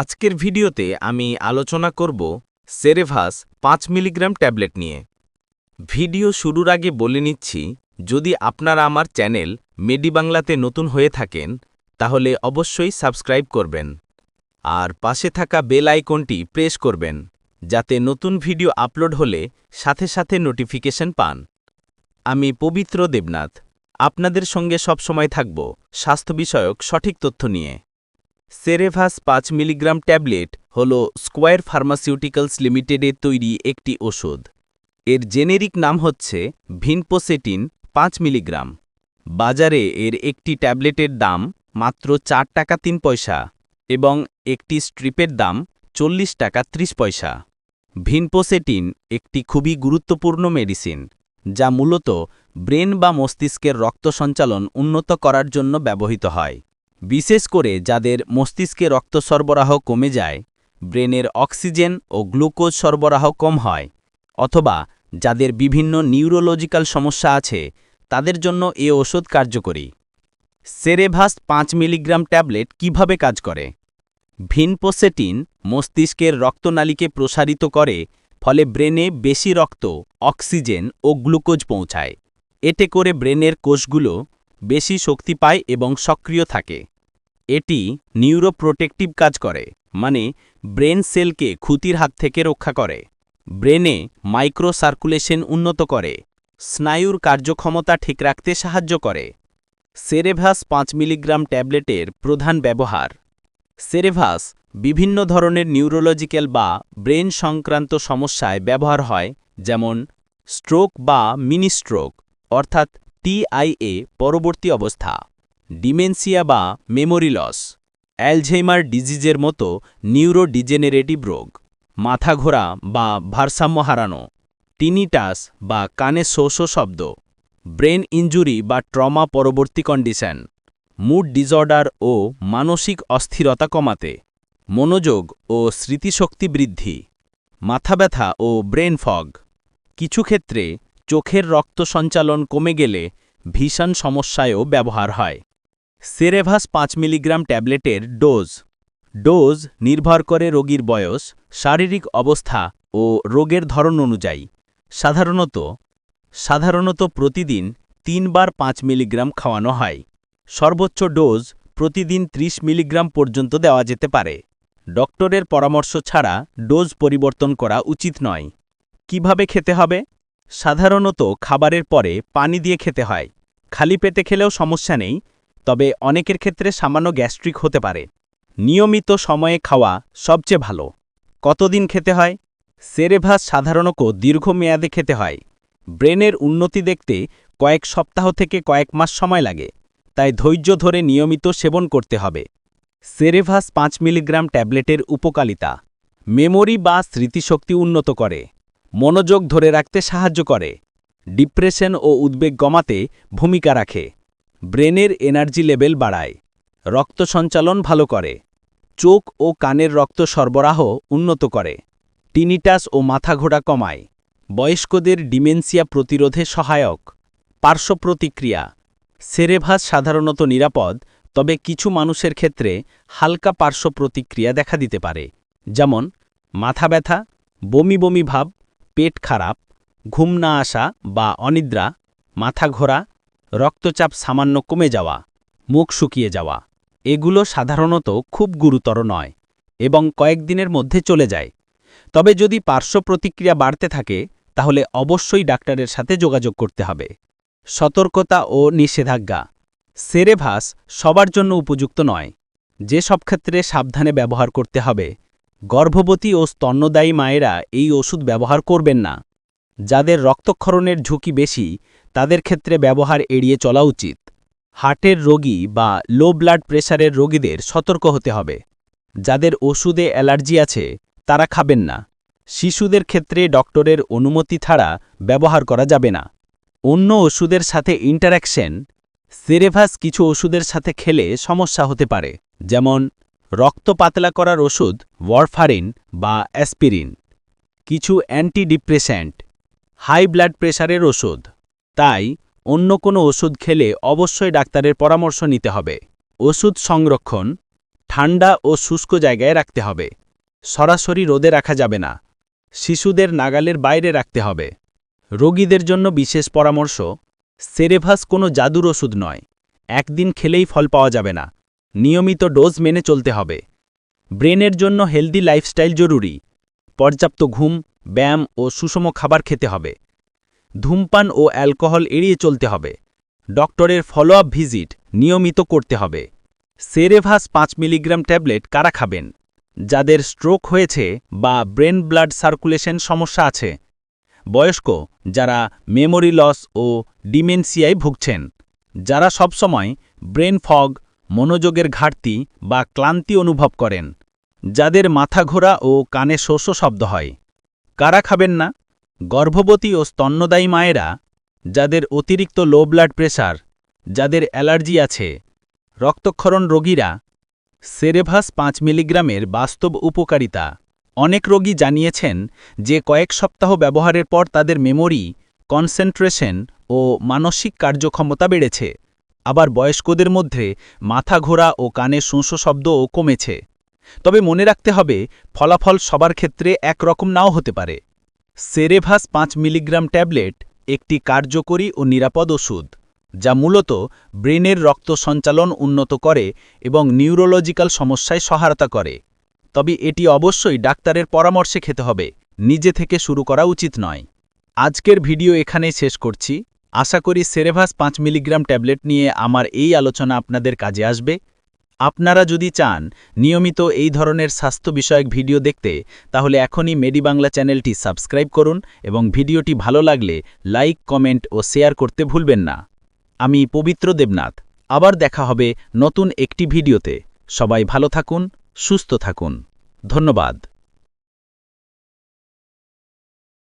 আজকের ভিডিওতে আমি আলোচনা করব সেরেভাস পাঁচ মিলিগ্রাম ট্যাবলেট নিয়ে। ভিডিও শুরুর আগে বলে নিচ্ছি, যদি আপনারা আমার চ্যানেল মেডিবাংলাতে নতুন হয়ে থাকেন, তাহলে অবশ্যই সাবস্ক্রাইব করবেন। আর পাশে থাকা বেল আইকনটি প্রেস করবেন, যাতে নতুন ভিডিও আপলোড হলে সাথে সাথে নোটিফিকেশন পান। আমি পবিত্র দেবনাথ, আপনাদের সঙ্গে সবসময় থাকব স্বাস্থ্য বিষয়ক সঠিক তথ্য নিয়ে। সেরেভাস পাঁচ মিলিগ্রাম ট্যাবলেট হল স্কোয়ার ফার্মাসিউটিক্যালস লিমিটেডের তৈরি একটি ওষুধ। এর জেনেরিক নাম হচ্ছে ভিনপোসেটিন পাঁচ মিলিগ্রাম। বাজারে এর একটি ট্যাবলেটের দাম মাত্র চার টাকা তিন পয়সা এবং একটি স্ট্রিপের দাম চল্লিশ টাকা ত্রিশ পয়সা। ভিনপোসেটিন একটি খুবই গুরুত্বপূর্ণ মেডিসিন, যা মূলত ব্রেন বা মস্তিষ্কের রক্ত সঞ্চালন উন্নত করার জন্য ব্যবহৃত হয়। বিশেষ করে যাদের মস্তিষ্কে রক্ত সরবরাহ কমে যায়, ব্রেনের অক্সিজেন ও গ্লুকোজ সরবরাহ কম হয়, অথবা যাদের বিভিন্ন নিউরোলজিক্যাল সমস্যা আছে, তাদের জন্য এ ওষুধ কার্যকরী। সেরেভাস পাঁচ মিলিগ্রাম ট্যাবলেট কীভাবে কাজ করে? ভিনপোসেটিন মস্তিষ্কের রক্তনালীকে প্রসারিত করে, ফলে ব্রেনে বেশি রক্ত, অক্সিজেন ও গ্লুকোজ পৌঁছায়। এতে করে ব্রেনের কোষগুলো বেশি শক্তি পায় এবং সক্রিয় থাকে। এটি নিউরোপ্রোটেক্টিভ কাজ করে মানে ব্রেন সেলকে ক্ষতির হাত থেকে রক্ষা করে। ব্রেনে মাইক্রো সার্কুলেশন উন্নত করে, স্নায়ুর কার্যক্ষমতা ঠিক রাখতে সাহায্য করে। সেরেভাস পাঁচ মিলিগ্রাম ট্যাবলেটের প্রধান ব্যবহার। সেরেভাস বিভিন্ন ধরনের নিউরোলজিক্যাল বা ব্রেন সংক্রান্ত সমস্যায় ব্যবহার হয়, যেমন স্ট্রোক বা মিনি স্ট্রোক, অর্থাৎ টিআইএ পরবর্তী অবস্থা। ডিমেনসিয়া বা মেমোরি লস, অ্যালঝেইমার ডিজিজের মতো নিউরোডিজেনারেটিভ রোগ মাথা ঘোরা বা ভারসাম্য হারানো, টিনিটাস বা কানে শোষ শব্দ, ব্রেন ইঞ্জুরি বা ট্রমা পরবর্তী কন্ডিশন, মুড ডিসঅর্ডার ও মানসিক অস্থিরতা কমাতে, মনোযোগ ও স্মৃতিশক্তি বৃদ্ধি, মাথা ব্যথা ও ব্রেন ফগ। কিছু ক্ষেত্রে চোখের রক্ত সঞ্চালন কমে গেলে ভীষণ সমস্যায়ও ব্যবহার হয়। সেরেভাস পাঁচ মিলিগ্রাম ট্যাবলেটের ডোজ। ডোজ নির্ভর করে রোগীর বয়স, শারীরিক অবস্থা ও রোগের ধরন অনুযায়ী। সাধারণত সাধারণত প্রতিদিন তিনবার পাঁচ মিলিগ্রাম খাওয়ানো হয়। সর্বোচ্চ ডোজ প্রতিদিন ৩০ মিলিগ্রাম পর্যন্ত দেওয়া যেতে পারে। ডক্টরের পরামর্শ ছাড়া ডোজ পরিবর্তন করা উচিত নয়। কীভাবে খেতে হবে? সাধারণত খাবারের পরে পানি দিয়ে খেতে হয়। খালি পেটে খেলেও সমস্যা নেই, তবে অনেকের ক্ষেত্রে সামান্য গ্যাস্ট্রিক হতে পারে। নিয়মিত সময়ে খাওয়া সবচেয়ে ভালো। কতদিন খেতে হয়? সেরেভাস সাধারণত দীর্ঘমেয়াদে খেতে হয়। ব্রেনের উন্নতি দেখতে কয়েক সপ্তাহ থেকে কয়েক মাস সময় লাগে, তাই ধৈর্য ধরে নিয়মিত সেবন করতে হবে। সেরেভাস পাঁচ মিলিগ্রাম ট্যাবলেটের উপকারিতা। মেমোরি বা স্মৃতিশক্তি উন্নত করে। মনোযোগ ধরে রাখতে সাহায্য করে। ডিপ্রেশন ও উদ্বেগ কমাতে ভূমিকা রাখে। ব্রেনের এনার্জি লেভেল বাড়ায়। রক্ত সঞ্চালন ভালো করে। চোখ ও কানের রক্ত সরবরাহ উন্নত করে। টিনিটাস ও মাথা ঘোড়া কমায়। বয়স্কদের ডিমেন্সিয়া প্রতিরোধে সহায়ক। পার্শ্ব প্রতিক্রিয়া। সেরেভাস সাধারণত নিরাপদ, তবে কিছু মানুষের ক্ষেত্রে হালকা পার্শ্ব প্রতিক্রিয়া দেখা দিতে পারে। যেমন, মাথা ব্যথা, বমি বমি ভাব পেট খারাপ, ঘুম না আসা বা অনিদ্রা, মাথা ঘোরা, রক্তচাপ সামান্য কমে যাওয়া, মুখ শুকিয়ে যাওয়া, এগুলো সাধারণত খুব গুরুতর নয় এবং কয়েকদিনের মধ্যে চলে যায়। তবে যদি পার্শ্ব প্রতিক্রিয়া বাড়তে থাকে, তাহলে অবশ্যই ডাক্তারের সাথে যোগাযোগ করতে হবে। সতর্কতা ও নিষেধাজ্ঞা। সেরেভাস সবার জন্য উপযুক্ত নয়। যে সব ক্ষেত্রে সাবধানে ব্যবহার করতে হবে। গর্ভবতী ও স্তন্যদায়ী মায়েরা এই ওষুধ ব্যবহার করবেন না। যাদের রক্তক্ষরণের ঝুঁকি বেশি, তাদের ক্ষেত্রে ব্যবহার এড়িয়ে চলা উচিত। হার্টের রোগী বা লো ব্লাড প্রেশারের রোগীদের সতর্ক হতে হবে। যাদের ওষুধে অ্যালার্জি আছে, তারা খাবেন না। শিশুদের ক্ষেত্রে ডক্টরের অনুমতি ছাড়া ব্যবহার করা যাবে না। অন্য ওষুধের সাথে ইন্টারাকশন সেরেভাস কিছু ওষুধের সাথে খেলে সমস্যা হতে পারে, যেমন রক্ত পাতলা করার ওষুধ ওয়ারফারিন বা অ্যাসপিরিন, কিছু অ্যান্টিডিপ্রেসেন্ট, হাই ব্লাড প্রেশারের ওষুধ। তাই অন্য কোনো ওষুধ খেলে অবশ্যই ডাক্তারের পরামর্শ নিতে হবে। ওষুধ সংরক্ষণ ঠান্ডা ও শুষ্ক জায়গায় রাখতে হবে। সরাসরি রোদে রাখা যাবে না। শিশুদের নাগালের বাইরে রাখতে হবে। রোগীদের জন্য বিশেষ পরামর্শ, সেরেভাস কোনো জাদুর ওষুধ নয়। একদিন খেলেই ফল পাওয়া যাবে না। নিয়মিত ডোজ মেনে চলতে হবে। ব্রেনের জন্য হেলদি লাইফস্টাইল জরুরি। পর্যাপ্ত ঘুম, ব্যায়াম ও সুষম খাবার খেতে হবে। ধূমপান ও অ্যালকোহল এড়িয়ে চলতে হবে। ডক্টরের ফলো আপ ভিজিট নিয়মিত করতে হবে। সেরেভাস পাঁচ মিলিগ্রাম ট্যাবলেট কারা খাবেন? যাদের স্ট্রোক হয়েছে বা ব্রেন ব্লাড সার্কুলেশন সমস্যা আছে। বয়স্ক, যারা মেমোরি লস ও ডিমেনসিয়ায় ভুগছেন। যারা সবসময় ব্রেন ফগ মনোযোগের ঘাটতি বা ক্লান্তি অনুভব করেন, যাদের মাথা ঘোরা ও কানে শোষ শব্দ হয়। কারা খাবেন না? গর্ভবতী ও স্তন্যদায়ী মায়েরা, যাদের অতিরিক্ত লো ব্লাড প্রেশার যাদের অ্যালার্জি আছে, রক্তক্ষরণ রোগীরা, সেরেভাস পাঁচ মিলিগ্রামের বাস্তব উপকারিতা। অনেক রোগী জানিয়েছেন যে কয়েক সপ্তাহ ব্যবহারের পর তাদের মেমোরি, কনসেন্ট্রেশন ও মানসিক কার্যক্ষমতা বেড়েছে। আবার বয়স্কদের মধ্যে মাথা ঘোরা ও কানে শুঁসো শব্দও কমেছে। তবে মনে রাখতে হবে, ফলাফল সবার ক্ষেত্রে একরকম নাও হতে পারে। সেরেভাস পাঁচ মিলিগ্রাম ট্যাবলেট একটি কার্যকরী ও নিরাপদ ওষুধ, যা মূলত ব্রেনের রক্ত সঞ্চালন উন্নত করে এবং নিউরোলজিক্যাল সমস্যায় সহায়তা করে। তবে এটি অবশ্যই ডাক্তারের পরামর্শে খেতে হবে, নিজে থেকে শুরু করা উচিত নয়। আজকের ভিডিও এখানেই শেষ করছি। আশা করি সেরেভাস পাঁচ মিলিগ্রাম ট্যাবলেট নিয়ে আমার এই আলোচনা আপনাদের কাজে আসবে। আপনারা যদি চান নিয়মিত এই ধরনের স্বাস্থ্য বিষয়ক ভিডিও দেখতে, তাহলে এখনই মেডিবাংলা চ্যানেলটি সাবস্ক্রাইব করুন এবং ভিডিওটি ভালো লাগলে লাইক, কমেন্ট ও শেয়ার করতে ভুলবেন না। আমি পবিত্র দেবনাথ। আবার দেখা হবে নতুন একটি ভিডিওতে। সবাই ভালো থাকুন, সুস্থ থাকুন। ধন্যবাদ।